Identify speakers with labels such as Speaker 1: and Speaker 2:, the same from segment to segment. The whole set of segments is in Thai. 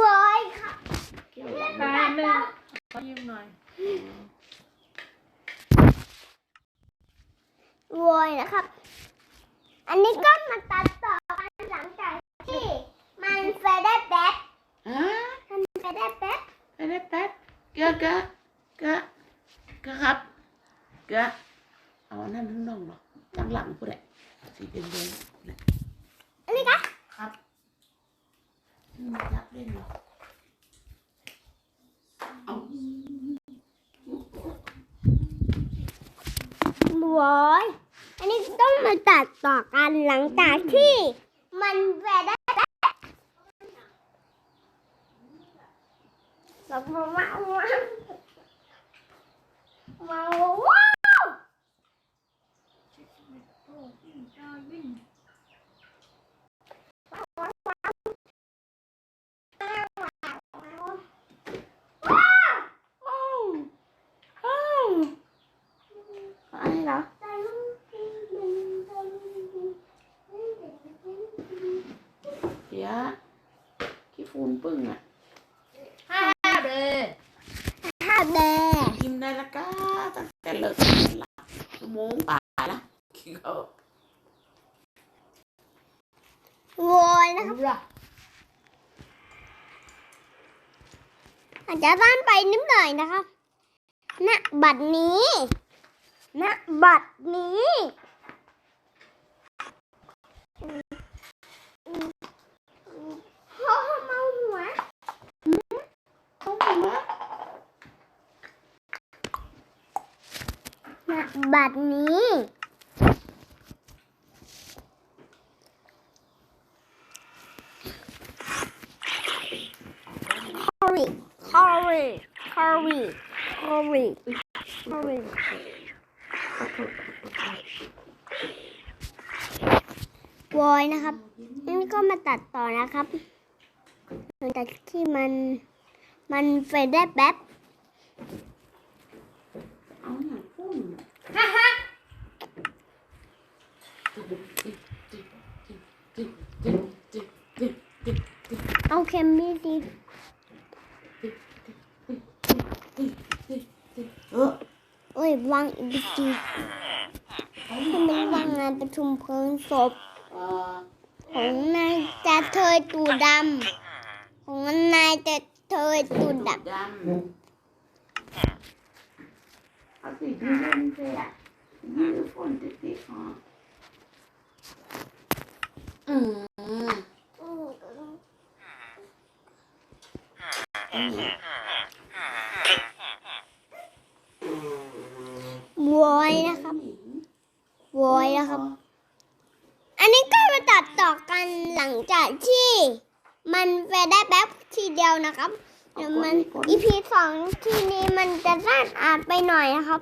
Speaker 1: วอยค่ะ
Speaker 2: เกี่ยวกับ
Speaker 3: ตาหนึ่งขอยิ้มหน่อย
Speaker 1: วอยนะครับ อันนี้ก็มาตัดต่อกันหลังจากที่มันเฟได้แป๊บ
Speaker 2: อะ
Speaker 1: มันเฟได้แป๊บ
Speaker 2: ไปได้แป๊บเกะกะกะกะครับกะเอาอันนั่นทั้งน้องหรอทั้งหลังพูดแหละสีแดงๆนะ
Speaker 1: อันนี้ก็
Speaker 2: ครับอืมจับเล่นเหรอเอา
Speaker 1: วอยอันนี้ต้องมาตัดต่อกันหลังจากที่ มันเฟได้แป๊บแล้วมามามามาว้าวว้าว
Speaker 2: อ้าวอ้าวอะไรเหรอเสียขี้ฟูนปึ้งอะ
Speaker 3: ห้าเลย
Speaker 1: ถ้าแดง
Speaker 2: กินได้ละก้าตั้งแต่เลิกงานละชั่วโมงป่าละขี้เขา
Speaker 1: โวยนะครับอาจจะด้านไปนิดหน่อยนะครับณบัดนี้ณบัดนี้พ่อเมาหัว
Speaker 2: เขาไปมา
Speaker 1: ณ บัดนี้ hurry hurry hurry hurry hurry วอยนะครับนี่ก็มาตัดต่อนะครับหลังจากที่มันมันเฟดได้แป๊บ
Speaker 2: เอาหนงฟุ้ง
Speaker 3: ฮ่าฮ่า
Speaker 1: เอาเค็มมีดี
Speaker 2: เออ
Speaker 1: เอ้ยวางอีกทีที่มันวางงานประชุมเพลิงศพ
Speaker 2: เออ
Speaker 1: ของนายจะเทยตูดำของนายจะเทยตูด
Speaker 2: ดำเอาสีที่เล่นเสียยืดฝนติดติดคออืมำ
Speaker 1: วอยนะครับวอยนะครับ อันนี้ก็มาตัดต่อกันหลังจากที่มันไปได้แป๊บทีเดียวนะครับเดี๋ยวมันอีพีสองทีนี้มันจะสั้นอาจไปหน่อยนะครับ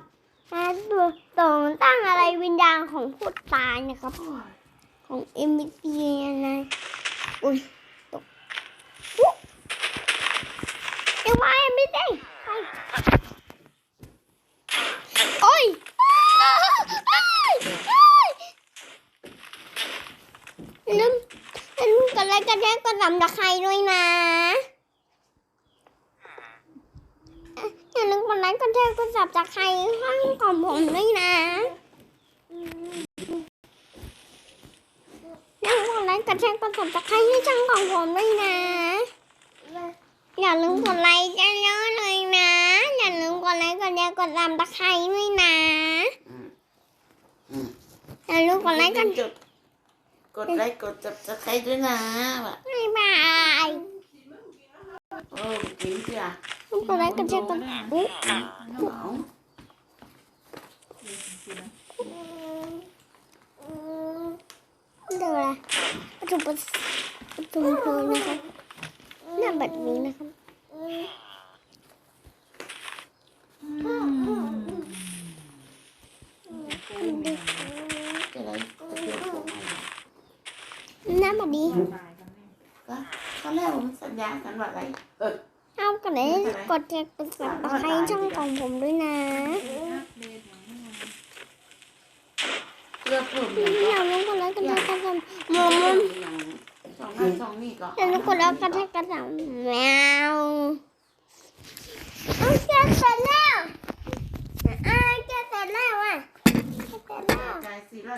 Speaker 1: นะตัวตรงตั้งอะไรวิญญาณของผู้ตายนะครับ ของเอ็มบีซีนะอุ้ยตกอุ๊ยเอ็มวายไม่ได้ไปโอ้ยอ้าวอ้าวอ้าวอย่า ลืมอย่าลืมกดไลค์กดแชร์กดติดตามใครด้วยนะอย่าลืมกดไลค์กดแชร์กดสับจากใครข้างของผมด้วยนะอย่าลืมกดไลค์กดแชร์กดติดตามใครให้ช่องของผมด้วยนะอย่าลืมกดไลค์เยอะๆเลยนะ อย่าลืมกดไลค์กดแชร์กดติดตามตะไคร้ด้วยนะอย่าลืมกดไลค์กด
Speaker 2: จด กดไลค์กดจับสไครด้วยนะว่ะ
Speaker 1: บ๊ายบาย
Speaker 2: เออจริงจ้ะ
Speaker 1: ลืมกดไลค์กดแชร์กดอุ๊ย
Speaker 2: เอา
Speaker 1: เดี๋ยวนะประตูประประตูเพลิงนะครับหน้าแบบนี้นะครับ
Speaker 2: มัด
Speaker 1: นี้ก็
Speaker 3: ตเนแร
Speaker 2: กผมสัญญากันว่าอะไรเอา
Speaker 1: กดเลยกดแชร์กดสับตะครช่องของผมด้วยนะ
Speaker 3: เลือกผมเดี๋ยวลุงกัน
Speaker 2: ไลค์กันชร์กดสับม
Speaker 1: อมม
Speaker 2: สองนั่นสองนี่ก็แล้
Speaker 1: วกดแล้วกดแชร์กดสับแมวเอาแกเสร็จแล้วอ่าแกเสร็จแล้วอะแกเร็ว